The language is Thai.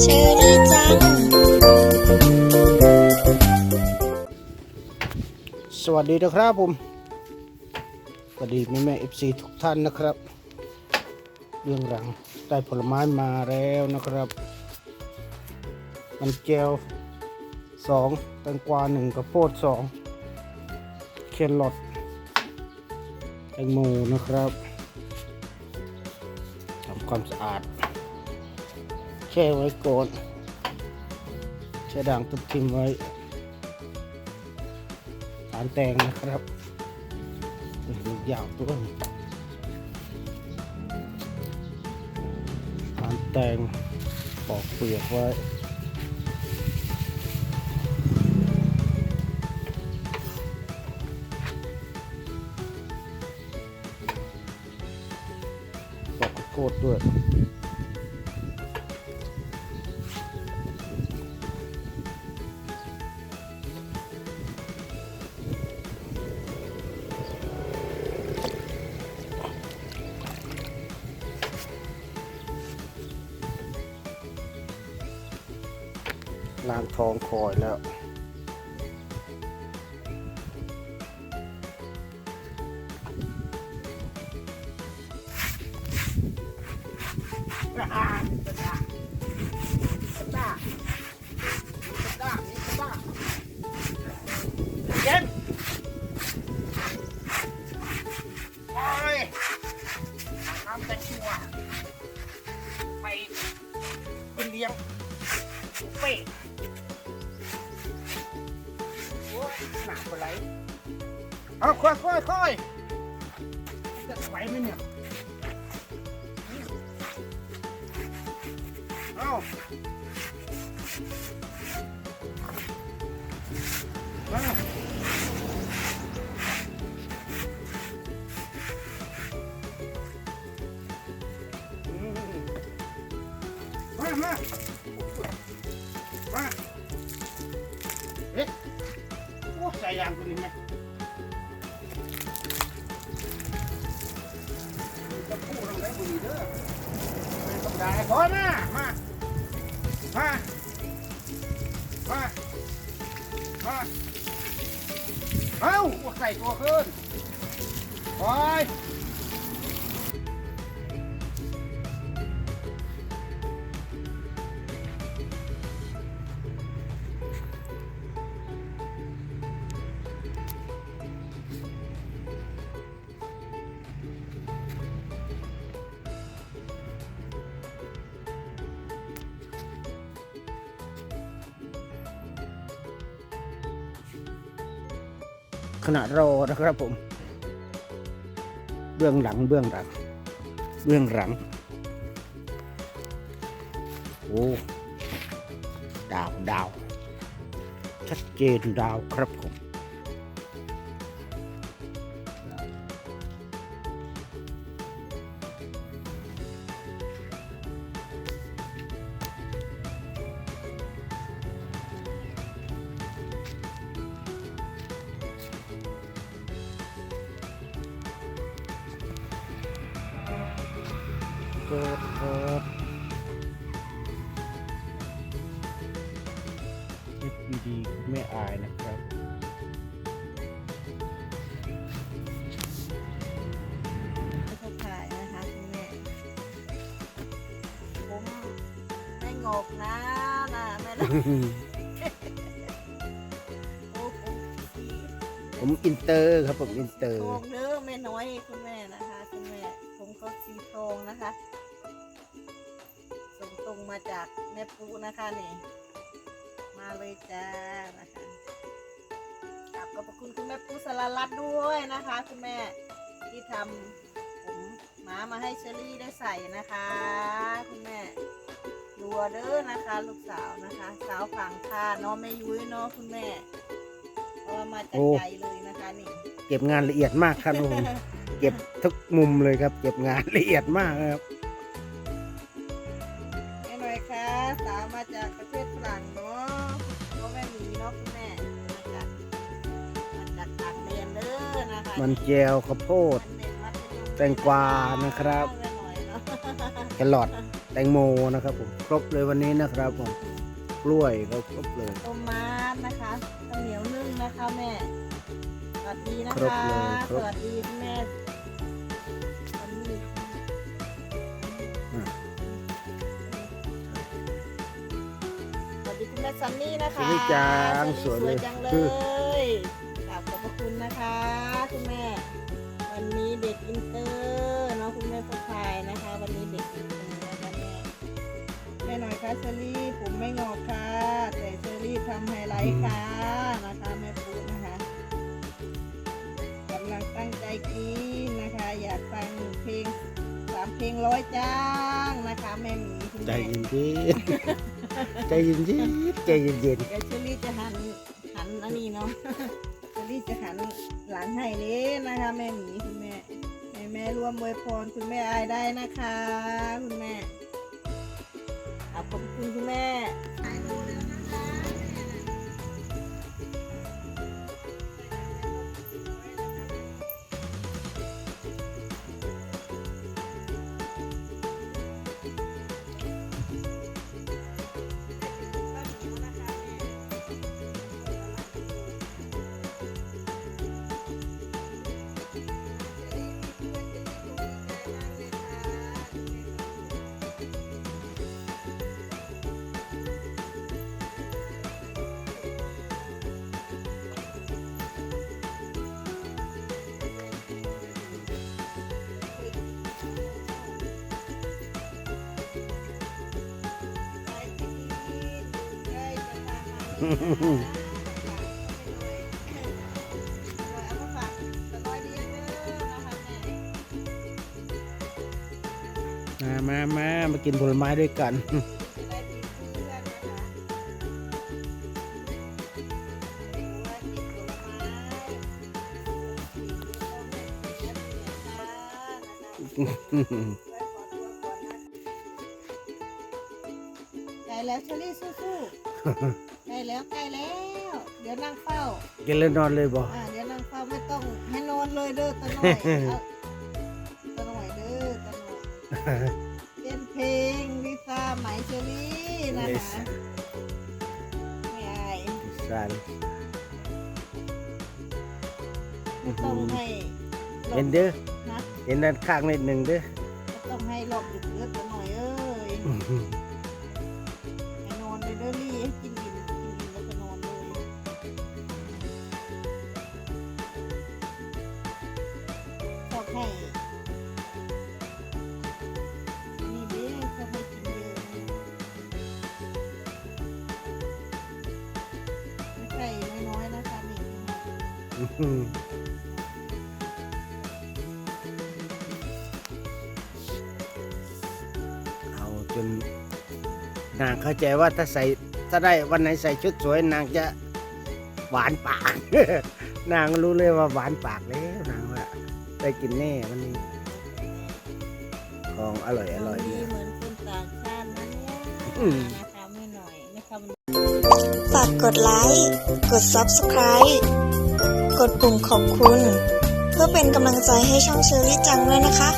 เชอรี่จัง สวัสดีนะครับผม สวัสดีแม่แม่เอฟซีทุกท่านนะครับ เรื่องหลังได้ผลไม้มาแล้วนะครับ มันแก้วสองแตงกวาหนึ่งกระโพดสองแครอทแตงโมนะครับำความสะอาด แช่ไว้ก่อนแช่ด่างตุบทิมไว้ฐานแตงนะครับลูกยาวตัวนี้ฐานแตงปอกเปลือกไว้ กข้าวโพดด้วยล้างทองคอยแล้ว หนักไปไหลเอาค่อยค่อยค่อยจะไหวไหมเนี่ยเอามามามามาางตัวนี้ไหมจะพูดอะไรบุรีเด้อไม่ต้องได้พอมามา มา มา มา เอ้าใส่ตัวขึ้นไป ขณะรอนะครับผม เบื้องหลังเบื้องหลัง เบื้องหลัง โอ้ดาวดาวชัดเจนดาวครับผม เกิดเกิดเอฟบีดีไม่อายนะครับ เขาขายนะคะคุณแม่ผมไม่งอกนะนะแม่ละโอ้ผมสีผมอินเตอร์ครับผมอินเตอร์ทองเด้อแม่น้อยคุณแม่นะคะคุณแม่ผมก็สีทองนะคะ ส่งตรงมาจากแม่ปูนะคะนี่ มาเลยจ้านะคะกลับขอบคุณคุณแม่ปูสารรัตน์ด้วยนะคะ คุณแม่ที่ทำผมหมามาให้เชอรี่ได้ใส่นะคะ คุณแม่รัวเด้อนะคะ ลูกสาวนะคะ สาวฝั่งค่ะเน้องแม่ยุ้ยเนาะคุณแม่เพราะว่ามาจากใจเลยนะคะนี่เก็บงานละเอียดมากครับผมเก็บทุกมุมเลยครับ เก็บงานละเอียดมากครับ มันแจวข้าวโพดมันเป็นมัธยมแตงกวานะครับแม่หน่อยเนาะแครอทแตงโมนะครับผมครบเลยวันนี้นะครับผมกล้วยก็ครบเลยต้มมัดนะคะข้าวเหนียวนึ่งนะคะแม่สวัสดีนะครบคะเลยครบสวัสดีแม่วันนี้อะสวัสดีคุณแม่ซันนี่นะคะสวัสดีจ้าสวยสวยเลยจังเลคือ เด็กอินเตอร์เนาะคุณแม่ผู้ชายนะคะ วันนี้เด็กอินเตอร์นะคะแม่แม่หน่อยคะเชอรี่ผมไม่งอกค่ะ แต่เชอรี่ทำไฮไลท์ค่ะนะคะแม่ปูนะคะกำลังตั้งใจกินนะคะ อยากฟังเพลงสามเพลงร้อยจ้างนะคะแม่หมีคุณใจแม่เย็นๆใจเย็นๆใจเย็นเดี๋ยวเชอรี่จะหันหันอันนี้เนาะเชอรี่จะหันหลังให้เลยนะคะแม่หมีคุณ แม่ร่วมอวยพรคุณแม่อายได้นะคะ มาฝากตะน้อยเลี้ยงเด้อนะคะแม่ๆมามามามากินผลไม้ด้วยกันจะได้มีเพื่อนนะคะหรือว่ากินผลไม้ใกล้แล้วเชอรี่สู้ๆใกล้ แล้วใกล้แล้ว เดี๋ยวนั่งเฝ้ากินแล้วนอนเลยบ่อ่าเดี๋ยวนั่งเฝ้าไม่ต้องให้นอนเลยเด้อตาหน่อยเอาตาหน่อยเด้อตาหน่อยเป็นเพลงลิซ่าไหมเชอรี่นะคะไม่อายสานไม่ต้องให้หลบเห็นเด้อนะเห็นด้านข้างนิดหนึ่งเด้อไม่ต้องให้หลบดึกเลือดตาหน่อยเอ้ยให้นอนเลยเด้อรี่ ให้นี่เด้ชอบให้กินเยอะไม่ใช่น้อยๆนะคะนี่เอาจนนางเข้าใจว่าถ้าใส่ถ้าได้วันไหนใส่ชุดสวยนางจะหวานปาก นางรู้เลยว่าหวานปากแล้วนางว่า ได้กินแน่วันนี้ ของอร่อยอร่อยดีเนี่ย เหมือนคนต่างชาตินะเนี่ยมนะคะไม่หน่อย ไม่ทำ ฝากกดไลค์ กด Subscribe กดปุ่มขอบคุณ เพื่อเป็นกำลังใจให้ช่องเชอรี่จังด้วยนะคะ